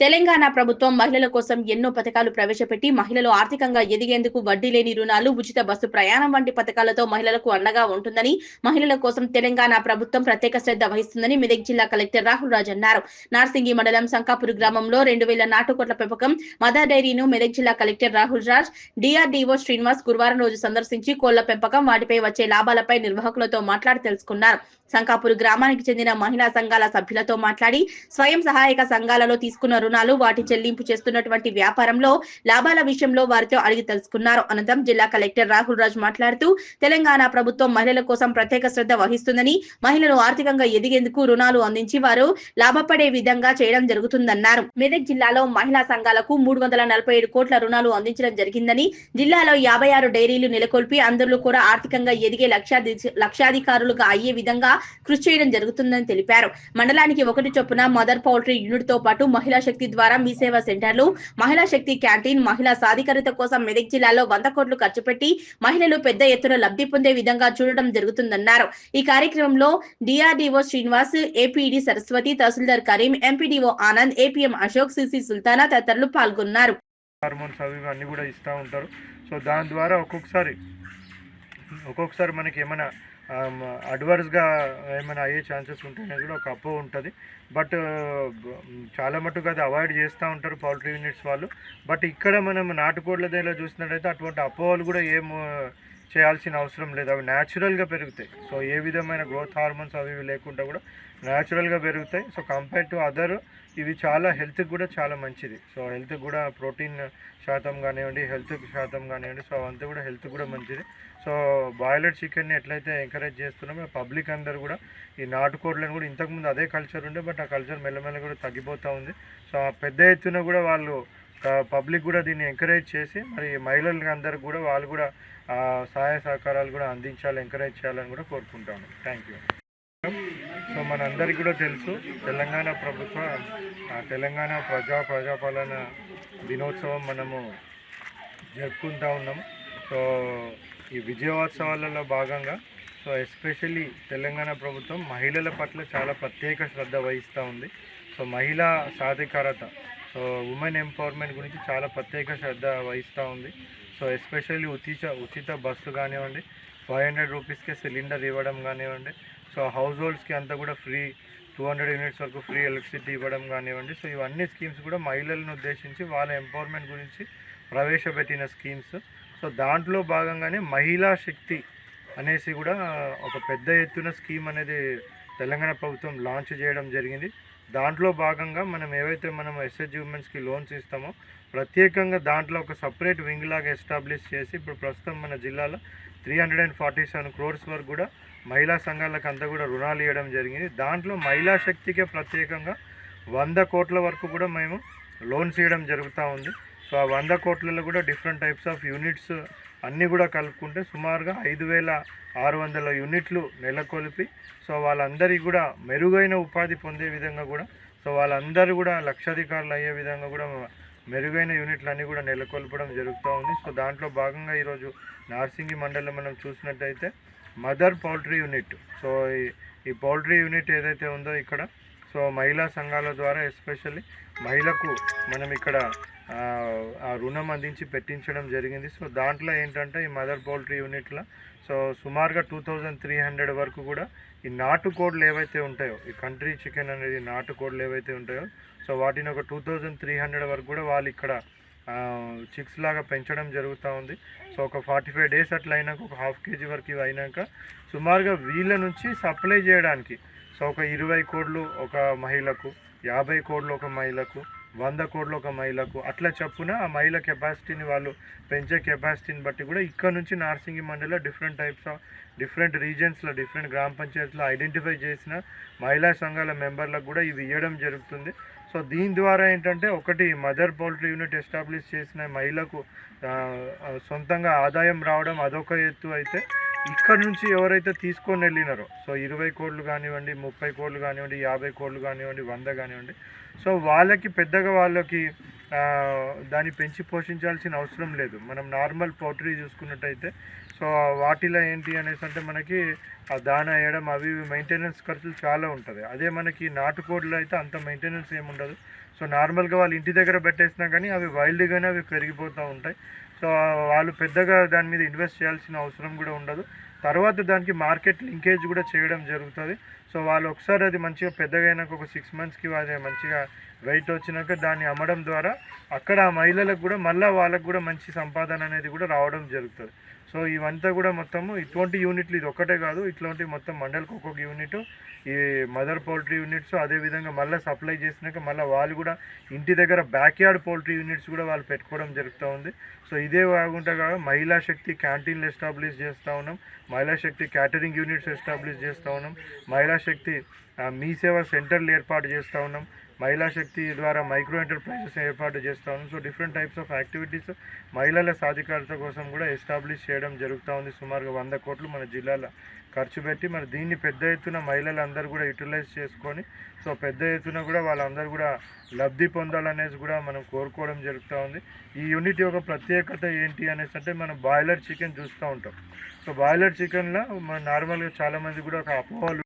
తెలంగాణ ప్రభుత్వం మహిళల కోసం ఎన్నో పథకాలు ప్రవేశపెట్టి మహిళలు ఆర్థికంగా ఎదిగేందుకు వడ్డీ లేని రుణాలు ఉచిత బస్సు ప్రయాణం వంటి పథకాలతో మహిళలకు అండగా ఉంటుందని మహిళల కోసం తెలంగాణ ప్రభుత్వం ప్రత్యేక శ్రద్ధ వహిస్తుందని మెదక్ జిల్లా కలెక్టర్ రాహుల్ రాజ్ అన్నారు. నార్సింగి మండలం సంకాపూర్ గ్రామంలో రెండు వేల నాటుకోట్ల పెంపకం మదర్ డైరీను మెదక్ జిల్లా కలెక్టర్ రాహుల్ రాజ్ డిఆర్డీఓ శ్రీనివాస్ గురువారం రోజు సందర్శించి కోళ్ళ పెంపకం వాటిపై వచ్చే లాభాలపై నిర్వాహకులతో మాట్లాడి తెలుసుకున్నారు. సంకాపూర్ గ్రామానికి చెందిన మహిళా సంఘాల సభ్యులతో మాట్లాడి స్వయం సహాయక సంఘాలలో తీసుకున్న రుణాలు వాటి చెల్లింపు చేస్తున్నటువంటి వ్యాపారంలో లాభాల విషయంలో వారితో అడిగి తెలుసుకున్నారు. అనంతరం జిల్లా కలెక్టర్ రాహుల్ రాజ్ మాట్లాడుతూ తెలంగాణ ప్రభుత్వం మహిళల కోసం ప్రత్యేక శ్రద్ధ వహిస్తుందని మహిళలు ఆర్థికంగా ఎదిగేందుకు రుణాలు అందించి వారు లాభపడే విధంగా చేయడం జరుగుతుందన్నారు. మెదక్ జిల్లాలో మహిళా సంఘాలకు మూడు వందల నలభై ఏడు కోట్ల రుణాలు అందించడం జరిగిందని జిల్లాలో యాభై ఆరు డైరీలు నెలకొల్పి అందరిలో కూడా ఆర్థికంగా ఎదిగే లక్షాధి లక్షాధికారులుగా అయ్యే విధంగా కృషి చేయడం జరుగుతుందని తెలిపారు. మండలానికి ఒకటి చొప్పున మదర్ పౌల్ట్రీ యూనిట్తో పాటు మహిళా శక్తి ద్వారా మీ సేవా సెంటర్లు మహిళా శక్తి క్యాంటీన్ మహిళా సాధికారత కోసం మెదక్ జిల్లాలో వంద కోట్లు ఖర్చు పెట్టి మహిళలు పెద్ద ఎత్తున లబ్ధి పొందే విధంగా చూడడం జరుగుతుందన్నారు. ఈ కార్యక్రమంలో డిఆర్డీఓ శ్రీనివాస్ ఏపీడీ సరస్వతి తహసీల్దార్ Karim MPDO Anand APM Ashok CC Sultana తదితరులు పాల్గొన్నారు. హార్మోన్స్ అవి అన్నీ కూడా ఇస్తూ ఉంటారు. సో దాని ద్వారా ఒక్కొక్కసారి ఒక్కొక్కసారి మనకి ఏమైనా అడ్వర్స్గా ఏమైనా అయ్యే ఛాన్సెస్ ఉంటేనే కూడా ఒక అప్పు ఉంటుంది. బట్ చాలా మటుకు అది అవాయిడ్ చేస్తూ ఉంటారు పౌల్ట్రీ యూనిట్స్ వాళ్ళు. బట్ ఇక్కడ మనం నాటుకోడ్ల దగ్గర చూసినట్టయితే అటువంటి అపోహలు కూడా ఏం చేయాల్సిన అవసరం లేదు. అవి న్యాచురల్గా పెరుగుతాయి. సో ఏ విధమైన గ్రోత్ హార్మోన్స్ అవి లేకుండా కూడా న్యాచురల్గా పెరుగుతాయి. సో కంపేర్ టు అదర్ ఇవి చాలా హెల్త్కి కూడా చాలా మంచిది. సో హెల్త్కి కూడా ప్రోటీన్ శాతం కానివ్వండి హెల్త్ శాతం కానివ్వండి సో అంతా కూడా హెల్త్ కూడా మంచిది. సో బాయిలర్ చికెన్ని ఎట్లయితే ఎంకరేజ్ చేస్తున్నామో పబ్లిక్ అందరు కూడా ఈ నాటుకోడ్లను కూడా ఇంతకుముందు అదే కల్చర్ ఉండే బట్ ఆ కల్చర్ మెల్లమెల్ల కూడా తగ్గిపోతూ ఉంది. సో ఆ పెద్ద ఎత్తున కూడా వాళ్ళు పబ్లిక్ కూడా దీన్ని ఎంకరేజ్ చేసి మరి మహిళలకు అందరికి కూడా వాళ్ళు కూడా సహాయ సహకారాలు కూడా అందించాలి ఎంకరేజ్ చేయాలని కూడా కోరుకుంటాను థ్యాంక్ యూ సో మనందరికీ కూడా తెలుసు తెలంగాణ ప్రభుత్వ తెలంగాణ ప్రజా ప్రజాపాలన దినోత్సవం మనము జరుపుకుంటా ఉన్నాం సో ఈ విజయోత్సవాలలో భాగంగా సో ఎస్పెషల్లీ తెలంగాణ ప్రభుత్వం మహిళల పట్ల చాలా ప్రత్యేక శ్రద్ధ వహిస్తూ ఉంది. సో మహిళా సాధికారత సో ఉమెన్ ఎంపవర్మెంట్ గురించి చాలా ప్రత్యేక శ్రద్ధ వహిస్తూ ఉంది. సో ఎస్పెషల్లీ ఉచిత ఉచిత బస్సు కానివ్వండి ఫైవ్ హండ్రెడ్ రూపీస్కే సిలిండర్ ఇవ్వడం కానివ్వండి సో హౌస్ హోల్డ్స్కి అంతా కూడా ఫ్రీ టూ హండ్రెడ్ యూనిట్స్ వరకు ఫ్రీ ఎలక్ట్రిసిటీ ఇవ్వడం కానివ్వండి. సో ఇవన్నీ స్కీమ్స్ కూడా మహిళలను ఉద్దేశించి వాళ్ళ ఎంపవర్మెంట్ గురించి ప్రవేశపెట్టిన స్కీమ్స్ సో దాంట్లో భాగంగానే మహిళా శక్తి అనేసి కూడా ఒక పెద్ద ఎత్తున స్కీమ్ అనేది తెలంగాణ ప్రభుత్వం లాంచ్ చేయడం జరిగింది. దాంట్లో భాగంగా మనం ఏవైతే మనం ఎస్హెచ్ ఉమెన్స్కి లోన్స్ ఇస్తామో ప్రత్యేకంగా దాంట్లో ఒక సపరేట్ వింగ్ లాగా ఎస్టాబ్లిష్ చేసి ఇప్పుడు ప్రస్తుతం మన జిల్లాలో three hundred and forty seven crores వరకు కూడా మహిళా సంఘాలకు అంతా కూడా రుణాలు ఇవ్వడం జరిగింది. దాంట్లో మహిళా శక్తికే ప్రత్యేకంగా వంద కోట్ల వరకు కూడా మేము లోన్స్ ఇవ్వడం జరుగుతూ ఉంది. సో ఆ వంద కోట్లలో కూడా డిఫరెంట్ టైప్స్ ఆఫ్ యూనిట్స్ అన్నీ కూడా కలుపుకుంటే సుమారుగా ఐదు వేల ఆరు వందల యూనిట్లు నెలకొల్పి సో వాళ్ళందరికీ కూడా మెరుగైన ఉపాధి పొందే విధంగా కూడా సో వాళ్ళందరూ కూడా లక్షాధికారులు అయ్యే విధంగా కూడా మెరుగైన యూనిట్లు అన్నీ కూడా నెలకొల్పడం జరుగుతూ ఉంది. సో దాంట్లో భాగంగా ఈరోజు నార్సింగి మండలం మనం చూసినట్టయితే మదర్ పౌల్ట్రీ యూనిట్ సో ఈ ఈ పౌల్ట్రీ యూనిట్ ఏదైతే ఉందో ఇక్కడ సో మహిళా సంఘాల ద్వారా ఎస్పెషల్లీ మహిళకు మనం ఇక్కడ ఆ, రుణం అందించి పెట్టించడం జరిగింది. సో దాంట్లో ఏంటంటే ఈ మదర్ పౌల్ట్రీ యూనిట్లో సో సుమారుగా టూ థౌజండ్ త్రీ హండ్రెడ్ వరకు కూడా ఈ నాటుకోడ్లు ఏవైతే ఉంటాయో ఈ కంట్రీ చికెన్ అనేది నాటుకోడ్లు ఏవైతే ఉంటాయో సో వాటిని ఒక టూ థౌజండ్ త్రీ హండ్రెడ్ వరకు కూడా వాళ్ళు ఇక్కడ చిక్స్ లాగా పెంచడం జరుగుతూ ఉంది. సో ఒక ఫార్టీ ఫైవ్ డేస్ అట్లా అయినాక ఒక హాఫ్ కేజీ వరకు ఇవి అయినాక సుమారుగా వీళ్ళ నుంచి సప్లై చేయడానికి సో ఒక ఇరవై కోడ్లు ఒక మహిళకు యాభై కోడ్లు ఒక మహిళకు వంద కోడ్లు ఒక మహిళకు అట్లా చప్పున ఆ మహిళ కెపాసిటీని వాళ్ళు పెంచే కెపాసిటీని బట్టి కూడా ఇక్కడ నుంచి నార్సింగి మండలిలో డిఫరెంట్ టైప్స్ ఆఫ్ డిఫరెంట్ రీజన్స్లో డిఫరెంట్ గ్రామ పంచాయతీలో ఐడెంటిఫై చేసిన మహిళా సంఘాల మెంబర్లకు కూడా ఇవి ఇవ్వడం జరుగుతుంది. సో దీని ద్వారా ఏంటంటే ఒకటి మదర్ పౌల్ట్రీ యూనిట్ ఎస్టాబ్లిష్ చేసిన మహిళకు సొంతంగా ఆదాయం రావడం అదొక ఎత్తు అయితే ఇక్కడ నుంచి ఎవరైతే తీసుకొని వెళ్ళినారో సో ఇరవై కోట్లు కానివ్వండి ముప్పై కోట్లు కానివ్వండి యాభై కోట్లు కానివ్వండి వంద కానివ్వండి సో వాళ్ళకి పెద్దగా వాళ్ళకి దాన్ని పెంచి పోషించాల్సిన అవసరం లేదు. మనం నార్మల్ పౌల్ట్రీ చూసుకున్నట్టయితే సో వాటిలో ఏంటి అనేసి అంటే మనకి ఆ దాన వేయడం అవి మెయింటెనెన్స్ ఖర్చులు చాలా ఉంటుంది. అదే మనకి నాటుకోడిలో అయితే అంత మెయింటెనెన్స్ ఏమి ఉండదు సో నార్మల్గా వాళ్ళు ఇంటి దగ్గర పెట్టేసినా కానీ అవి వైల్డ్గానే అవి పెరిగిపోతూ ఉంటాయి. సో వాళ్ళు పెద్దగా దాని మీద ఇన్వెస్ట్ చేయాల్సిన అవసరం కూడా ఉండదు. తర్వాత దానికి మార్కెట్ లింకేజ్ కూడా చేయడం జరుగుతుంది. సో వాళ్ళు ఒకసారి అది మంచిగా పెద్దగా అయినాక ఒక సిక్స్ మంత్స్కి అది మంచిగా వెయిట్ వచ్చినాక దాన్ని అమ్మడం ద్వారా అక్కడ ఆ మహిళలకు కూడా మళ్ళీ వాళ్ళకు కూడా మంచి సంపాదన అనేది కూడా రావడం జరుగుతుంది. సో ఇవంతా కూడా మొత్తము ఇటువంటి యూనిట్లు ఇది ఒక్కటే కాదు ఇట్లాంటి మొత్తం మండలికి ఒక్కొక్క యూనిట్ ఈ మదర్ పౌల్ట్రీ యూనిట్స్ అదేవిధంగా మళ్ళీ సప్లై చేసినాక మళ్ళీ వాళ్ళు కూడా ఇంటి దగ్గర బ్యాక్ యార్డ్ పౌల్ట్రీ యూనిట్స్ కూడా వాళ్ళు పెట్టుకోవడం జరుగుతూ ఉంది. సో ఇదే కాకుండా మహిళా శక్తి క్యాంటీన్లు ఎస్టాబ్లిష్ చేస్తూ ఉన్నాం మహిళా శక్తి క్యాటరింగ్ యూనిట్స్ ఎస్టాబ్లిష్ చేస్తూ ఉన్నాం మహిళా శక్తి మీ సేవ సెంటర్లు ఏర్పాటు చేస్తూ ఉన్నాం. మహిళా శక్తి ద్వారా మైక్రో ఎంటర్ప్రైజెస్ ఏర్పాటు చేస్తూ ఉంది so different types of activities మహిళల సాధికారత కోసం కూడా ఎస్టాబ్లిష్ చేయడం జరుగుతూ ఉంది. సుమారుగా వంద కోట్లు మన జిల్లాలో ఖర్చు పెట్టి మరి దీన్ని పెద్ద ఎత్తున మహిళలందరూ కూడా యూటిలైజ్ చేసుకొని సో పెద్ద ఎత్తున కూడా వాళ్ళందరూ కూడా లబ్ధి పొందాలనేసి కూడా మనం కోరుకోవడం జరుగుతూ ఉంది. ఈ యూనిట్ యొక్క ప్రత్యేకత ఏంటి అనేసి అంటే మనం బాయిలర్ చికెన్ చూస్తూ ఉంటాం. సో బాయిలర్ చికెన్లో మన నార్మల్గా చాలామంది కూడా ఒక అపోహలు